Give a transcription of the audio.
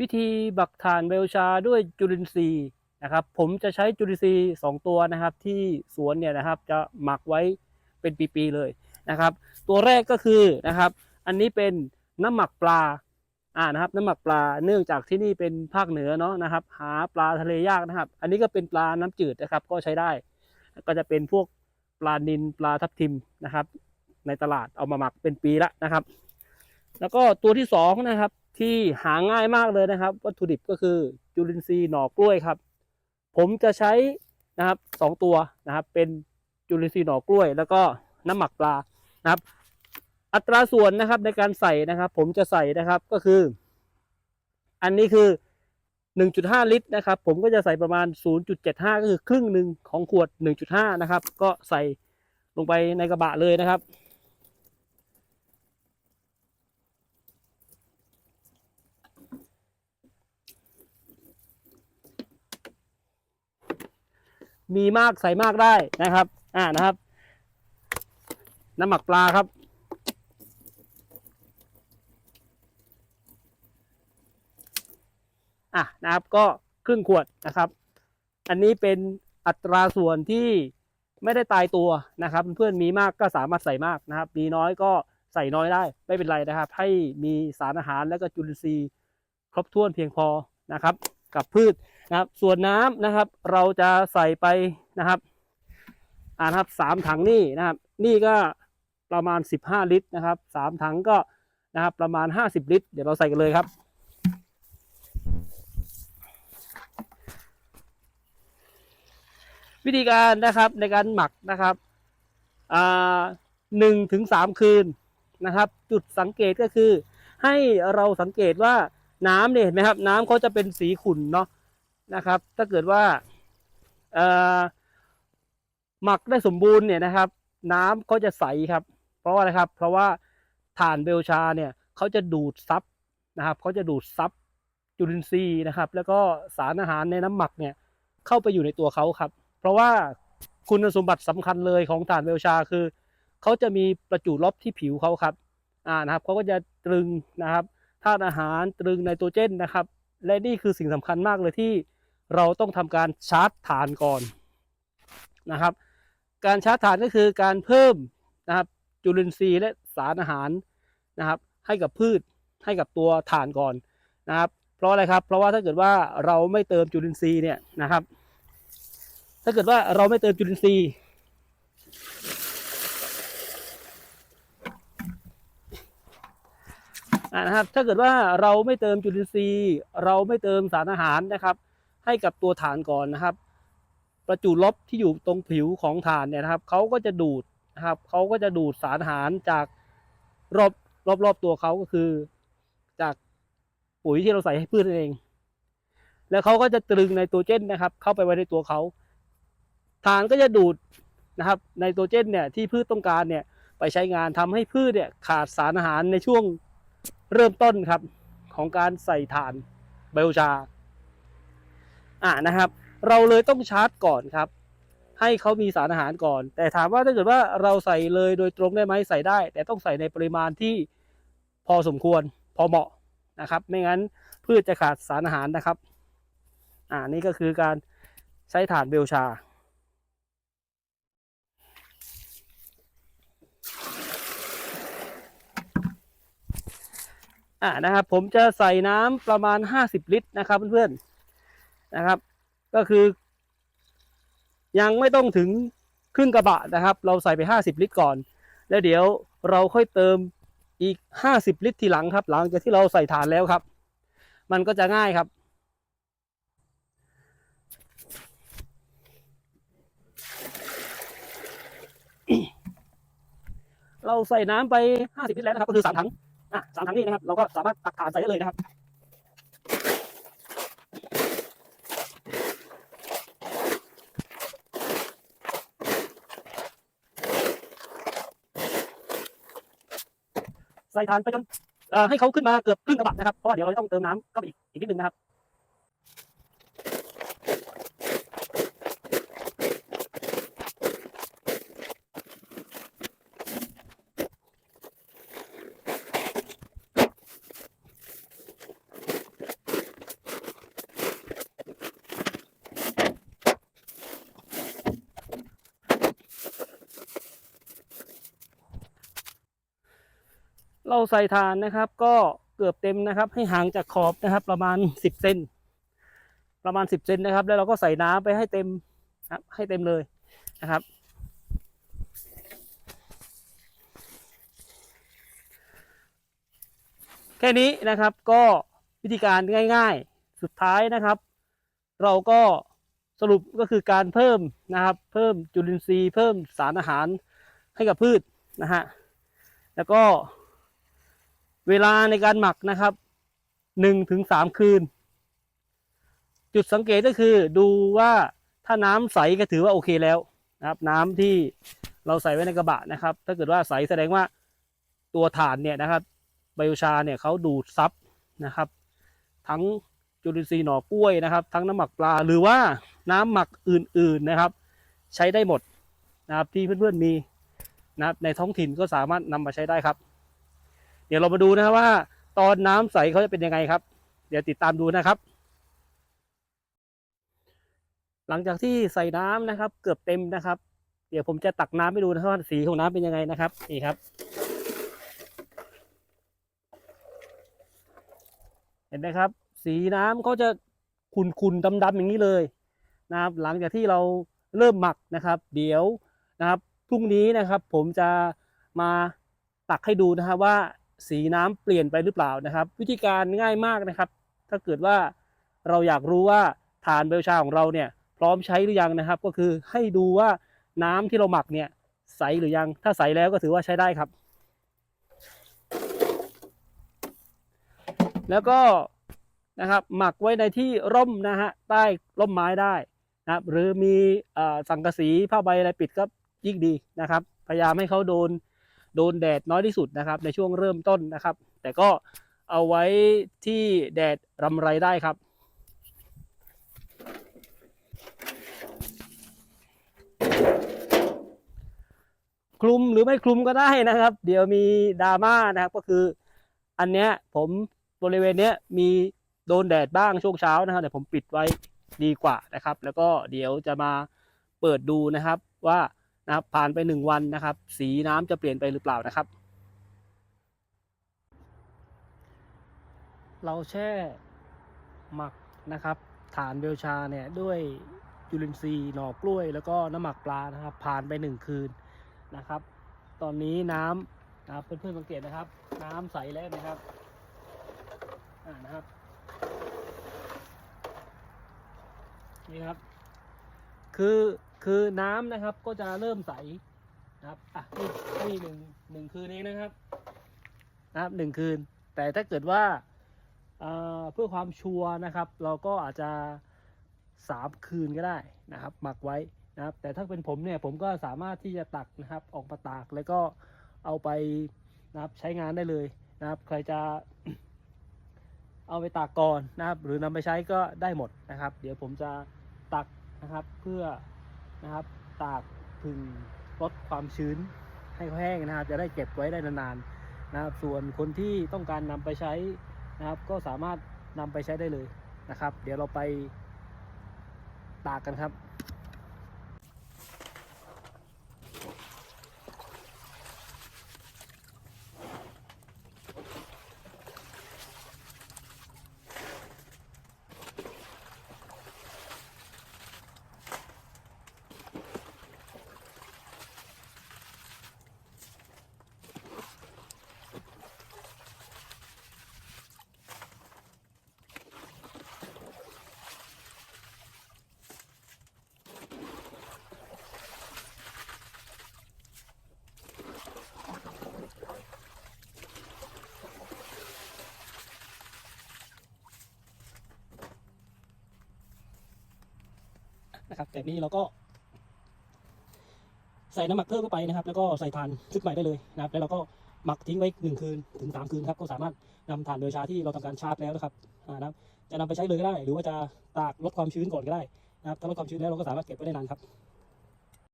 วิธีบักถ่านเบลชาด้วยจุลินทรีย์นะครับ ผมจะใช้จุลินทรีย์สองตัวนะครับ ที่สวนเนี่ยนะครับจะหมักไว้เป็นปีๆเลยนะครับ ตัวแรกก็คือนะครับ อันนี้เป็นน้ำหมักปลาอ่านะครับ น้ำหมักปลาเนื่องจากที่นี่เป็นภาคเหนือเนาะนะครับ หาปลาทะเลยากนะครับ อันนี้ก็เป็นปลาน้ำจืดนะครับ ก็ใช้ได้ ก็จะเป็นพวกปลานิลปลาทับทิมนะครับ ในตลาดเอามาหมักเป็นปีละนะครับ แล้วก็ตัวที่สองนะครับ ที่หาง่ายมากเลยนะครับ วัตถุดิบก็คือจุลินทรีย์หน่อกล้วยครับ ผมจะใช้นะครับสองตัวนะครับเป็นจุลินทรีย์หน่อกล้วย แล้วก็น้ำหมักปลานะครับ อัตราส่วนนะครับในการใส่นะครับ ผมจะใส่นะครับก็คือ อันนี้คือ 1.5 ลิตรนะครับ ผมก็จะใส่ประมาณ 0.75 ก็คือครึ่งหนึ่งของขวด 1.5 นะครับ ก็ใส่ลงไปในกระบะเลยนะครับ มีมากใส่มากได้นะครับ อ่านะครับ น้ำหมักปลาครับ อะนะครับก็ครึ่งขวดนะครับ อันนี้เป็นอัตราส่วนที่ไม่ได้ตายตัวนะครับ เพื่อนมีมากก็สามารถใส่มากนะครับ มีน้อยก็ใส่น้อยได้ไม่เป็นไรนะครับ ให้มีสารอาหารและก็จุลินทรีย์ครบถ้วนเพียงพอนะครับ กับพืช นะครับ ส่วนน้ำนะครับ เราจะใส่ไปนะครับอ่านะครับสามถังนี่นะครับ นี่ก็ประมาณ 15 ลิตรนะครับสามถังก็นะครับประมาณ 50 ลิตร เดี๋ยวเราใส่กันเลยครับวิธีการนะครับในการหมักนะครับหนึ่งถึงสามคืนนะครับ จุดสังเกตก็คือ ให้เราสังเกตว่าน้ำเนี่ยเห็นไหมครับ น้ำเขาจะเป็นสีขุ่นเนาะ นะครับ ถ้าเกิดว่าหมักได้สมบูรณ์เนี่ยนะครับ น้ำเขาจะใสครับ เพราะว่าอะไรครับ เพราะว่าถ่านเบลชาเนี่ยเขาจะดูดซับนะครับเขาจะดูดซับจุลินทรีย์นะครับ แล้วก็สารอาหารในน้ำหมักเนี่ยเข้าไปอยู่ในตัวเขาครับ เพราะว่าคุณสมบัติสำคัญเลยของถ่านเบลชาคือเขาจะมีประจุลบที่ผิวเขาครับอ่านะครับเขาก็จะตรึงนะครับธาตุอาหารตรึงไนโตรเจนนะครับ และนี่คือสิ่งสำคัญมากเลยที่ เราต้องทำการชาร์จถ่านก่อนนะครับ การชาร์จถ่านก็คือการเพิ่มนะครับจุลินทรีย์และสารอาหารนะครับ ให้กับพืชให้กับตัวถ่านก่อนนะครับ เพราะอะไรครับ เพราะว่าถ้าเกิดว่าเราไม่เติมจุลินทรีย์เนี่ยนะครับ ถ้าเกิดว่าเราไม่เติมจุลินทรีย์นะครับถ้าเกิดว่าเราไม่เติมจุลินทรีย์ เราไม่เติมสารอาหารนะครับ ให้กับตัวฐานก่อนนะครับ ประจุลบที่อยู่ตรงผิวของฐานเนี่ยนะครับเขาก็จะดูดนะครับเขาก็จะดูดสารอาหารจากรอบรอบรอบตัวเขาก็คือ จากปุ๋ยที่เราใส่ให้พืชเอง แล้วเขาก็จะตรึงไนโตรเจนนะครับ เข้าไปไว้ในตัวเขาฐานก็จะดูดนะครับไนโตรเจนเนี่ยที่พืชต้องการเนี่ยไปใช้งานทำให้พืชเนี่ยขาดสารอาหารในช่วงเริ่มต้นครับ ของการใส่ถ่านไบโอชา อ่านะครับ เราเลยต้องชาร์จก่อนครับ ให้เขามีสารอาหารก่อน แต่ถามว่าถ้าเกิดว่าเราใส่เลยโดยตรงได้ไหมใส่ได้ แต่ต้องใส่ในปริมาณที่พอสมควรพอเหมาะนะครับ ไม่งั้นพืชจะขาดสารอาหารนะครับ อ่านี่ก็คือการใช้ถ่านเบลชาอ่านะครับผมจะใส่น้ำประมาณ 50 ลิตรนะครับเพื่อนๆ นะครับ ก็คือ ยังไม่ต้องถึงครึ่งกระบะนะครับ เราใส่ไป 50 ลิตรก่อน แล้วเดี๋ยวเราค่อยเติมอีก 50 ลิตรทีหลังครับ หลังจากที่เราใส่ฐานแล้วครับ มันก็จะง่ายครับเราใส่น้ำไป 50ลิตรแล้วนะครับ ก็คือสามถัง อะสามถังนี่นะครับ เราก็สามารถตักฐานใส่ได้เลยนะครับ ใส่ทานไปจนให้เขาขึ้นมาเกือบครึ่งกระบะนะครับเพราะว่าเดี๋ยวเราจะต้องเติมน้ำเข้าไปอีกอีกนิดนึงนะครับ เราใส่ฐานนะครับ ก็เกือบเต็มนะครับ ให้ห่างจากขอบนะครับ ประมาณสิบเซนประมาณสิบเซนนะครับ แล้วเราก็ใส่น้ำไปให้เต็มครับ ให้เต็มเลยนะครับ แค่นี้นะครับก็วิธีการง่ายๆ สุดท้ายนะครับ เราก็สรุปก็คือการเพิ่มนะครับ เพิ่มจุลินทรีย์เพิ่มสารอาหารให้กับพืชนะฮะแล้วก็ เวลาในการหมักนะครับหนึ่งถึงสามคืน จุดสังเกตก็คือดูว่าถ้าน้ำใสก็ถือว่าโอเคแล้วนะครับ น้ำที่เราใส่ไว้ในกระบะนะครับ ถ้าเกิดว่าใสแสดงว่าตัวถ่านเนี่ยนะครับไบโอชาเนี่ยเขาดูดซับนะครับ ทั้งจุลินทรีย์หน่อกล้วยนะครับ ทั้งน้ำหมักปลาหรือว่าน้ำหมักอื่นๆนะครับ ใช้ได้หมดนะครับที่เพื่อนๆมีนะครับในท้องถิ่นก็สามารถนำมาใช้ได้ครับ ดี๋ยวเรามาดูนะครับว่า ตอนน้ำใสเขาจะเป็นยังไงครับ เดี๋ยวติดตามดูนะครับ หลังจากที่ใส่น้ำนะครับ เกือบเต็มนะครับ เดี๋ยวผมจะตักน้ำให้ดูนะครับว่าสีของน้ำเป็นยังไงนะครับนี่ครับ เห็นไหมครับ สีน้ำเขาจะขุ่นๆดำๆอย่างนี้เลยนะครับ หลังจากที่เราเริ่มหมักนะครับ เดี๋ยวนะครับพรุ่งนี้นะครับ ผมจะมาตักให้ดูนะครับว่า สีน้ำเปลี่ยนไปหรือเปล่านะครับ วิธีการง่ายมากนะครับ ถ้าเกิดว่าเราอยากรู้ว่าฐานเบลชาของเราเนี่ยพร้อมใช้หรือยังนะครับ ก็คือให้ดูว่าน้ำที่เราหมักเนี่ยใสหรือยังถ้าใสแล้วก็ถือว่าใช้ได้ครับ แล้วก็นะครับหมักไว้ในที่ร่มนะฮะใต้ร่มไม้ได้นะครับหรือมีอสังกะสีผ้าใบอะไรปิดก็ยิ่งดีนะครับ พยายามให้เขาโดน โดนแดดน้อยที่สุดนะครับ ในช่วงเริ่มต้นนะครับ แต่ก็เอาไว้ที่แดดรำไรได้ครับ คลุมหรือไม่คลุมก็ได้นะครับ เดี๋ยวมีดราม่านะครับก็คือ อันเนี้ยผมบริเวณเนี้ยมีโดนแดดบ้างช่วงเช้านะครับแต่ผมปิดไว้ดีกว่านะครับ แล้วก็เดี๋ยวจะมาเปิดดูนะครับว่า นะครับผ่านไปหนึ่งวันนะครับ สีน้ำจะเปลี่ยนไปหรือเปล่านะครับ เราแช่หมักนะครับฐานเบลชาเนี่ยด้วยจุลินทรีย์หน่อกล้วย แล้วก็น้ำหมักปลานะครับ ผ่านไปหนึ่งคืนนะครับ ตอนนี้น้ำนะครับเพื่อนๆสังเกตนะครับ น้ำใสแล้วนะครับอ่านะครับนี่ครับ คือ คือน้ำนะครับก็จะเริ่มใสนะครับอะนี่นี่หนึ่งหนึ่งคืนเองนะครับ นะครับหนึ่งคืน แต่ถ้าเกิดว่าเอ่อเพื่อความชัวร์นะครับ เราก็อาจจะสามคืนก็ได้นะครับ หมักไว้นะครับ แต่ถ้าเป็นผมเนี่ยผมก็สามารถที่จะตักนะครับ ออกมาตากแล้วก็เอาไปนะครับใช้งานได้เลยนะครับ ใครจะเอาไปตากก่อนนะครับ หรือนำไปใช้ก็ได้หมดนะครับ เดี๋ยวผมจะตักนะครับเพื่อ นะครับ ตากถึงลดความชื้นให้เขาแห้งนะครับ จะได้เก็บไว้ได้นานๆนะครับ ส่วนคนที่ต้องการนำไปใช้นะครับ ก็สามารถนำไปใช้ได้เลยนะครับ เดี๋ยวเราไปตากกันครับ นะครับแต่นี้เราก็ ใส่น้ำหมักเพิ่มเข้าไปนะครับ แล้วก็ใส่ถ่านชุดใหม่ได้เลยนะครับ แล้วเราก็หมักทิ้งไว้หนึ่งคืนถึงสามคืนครับก็สามารถนำถ่านโดยชาที่เราทำการชาร์จแล้วนะครับนะครับ จะนำไปใช้เลยก็ได้ หรือว่าจะตากลดความชื้นก่อนก็ได้นะครับถ้าลดความชื้นแล้วเราก็สามารถเก็บไว้ได้นานครับ